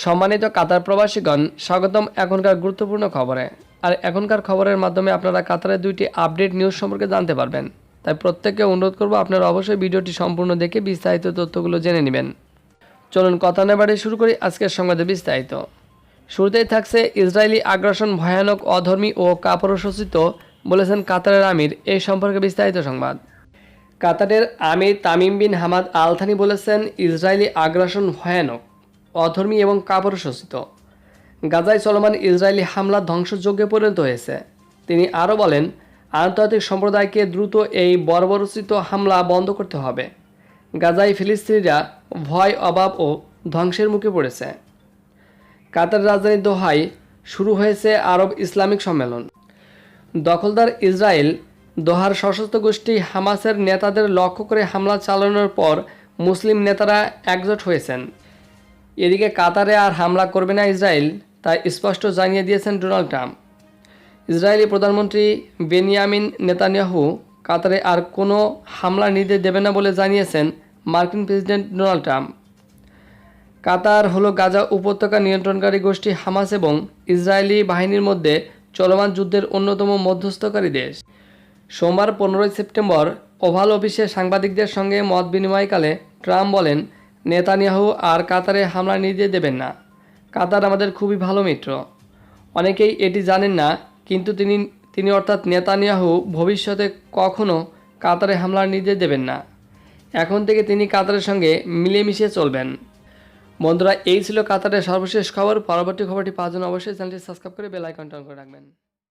সম্মানিত কাতার প্রবাসীগণ, স্বাগতম এখনকার গুরুত্বপূর্ণ খবরে। আর এখনকার খবরের মাধ্যমে আপনারা কাতারের দুইটি আপডেট নিউজ সম্পর্কে জানতে পারবেন। তাই প্রত্যেককে অনুরোধ করব আপনারা অবশ্যই ভিডিওটি সম্পূর্ণ দেখে বিস্তারিত তথ্যগুলো জেনে নেবেন। চলুন কথা না বাড়িয়ে শুরু করি আজকের সংবাদে বিস্তারিত। শুরুতেই থাকছে ইসরায়েলি আগ্রাসন ভয়ানক, অধর্মী ও কাপুরুষোচিত বলেছেন কাতারের আমির। এই সম্পর্কে বিস্তারিত সংবাদ। কাতারের আমির Tamim bin Hamad Al Thani বলেছেন, ইসরায়েলি আগ্রাসন ভয়ানক। অধর্মী এবং কাপুরুষোচিত। গাজায় চলমান ইসরায়েলি হামলা ধ্বংসযজ্ঞে পরিণত হয়েছে। তিনি আরও বলেন, আন্তর্জাতিক সম্প্রদায়কে দ্রুত এই বর্বরচিত হামলা বন্ধ করতে হবে। গাজায় ফিলিস্তিনিরা ভয়, অভাব ও ধ্বংসের মুখে পড়েছে। কাতার রাজধানী দোহায় শুরু হয়েছে আরব ইসলামিক সম্মেলন। দখলদার ইসরায়েল দোহার সশস্ত্র গোষ্ঠী হামাসের নেতাদের লক্ষ্য করে হামলা চালানোর পর মুসলিম নেতারা একজোট হয়েছেন। এদিকে কাতারে আর হামলা করবে না ইসরায়েল তা স্পষ্ট জানিয়ে দিয়েছেন ডোনাল্ড ট্রাম্প। ইসরায়েলি প্রধানমন্ত্রী বেনিয়ামিন নেতানিয়াহু কাতারে আর কোনো হামলা নির্দেশ দেবে না বলে জানিয়েছেন মার্কিন প্রেসিডেন্ট ডোনাল্ড ট্রাম্প। কাতার হলো গাজা উপত্যকা নিয়ন্ত্রণকারী গোষ্ঠী হামাস এবং ইসরায়েলি বাহিনীর মধ্যে চলমান যুদ্ধের অন্যতম মধ্যস্থকারী দেশ। সোমবার পনেরোই সেপ্টেম্বর ওভাল অফিসে সাংবাদিকদের সঙ্গে মত বিনিময়কালে ট্রাম্প বলেন নেতানিয়াহু আর কাতারে হামলা নির্দেশ দেবেন না। কাতার আমাদের খুবই ভালো মিত্র। অনেকেই এটি জানেন না, কিন্তু তিনি তিনি অর্থাৎ নেতানিয়াহু ভবিষ্যতে কখনো কাতারে হামলার নির্দেশ দেবেন না। এখন থেকে তিনি কাতারের সঙ্গে মিলেমিশে চলবেন। বন্ধুরা, এই ছিল কাতারের সর্বশেষ খবর। পরবর্তী খবরটি পাওয়ার জন্য অবশ্যই চ্যানেলটি সাবস্ক্রাইব করে বেল আইকনটা অন করে রাখবেন।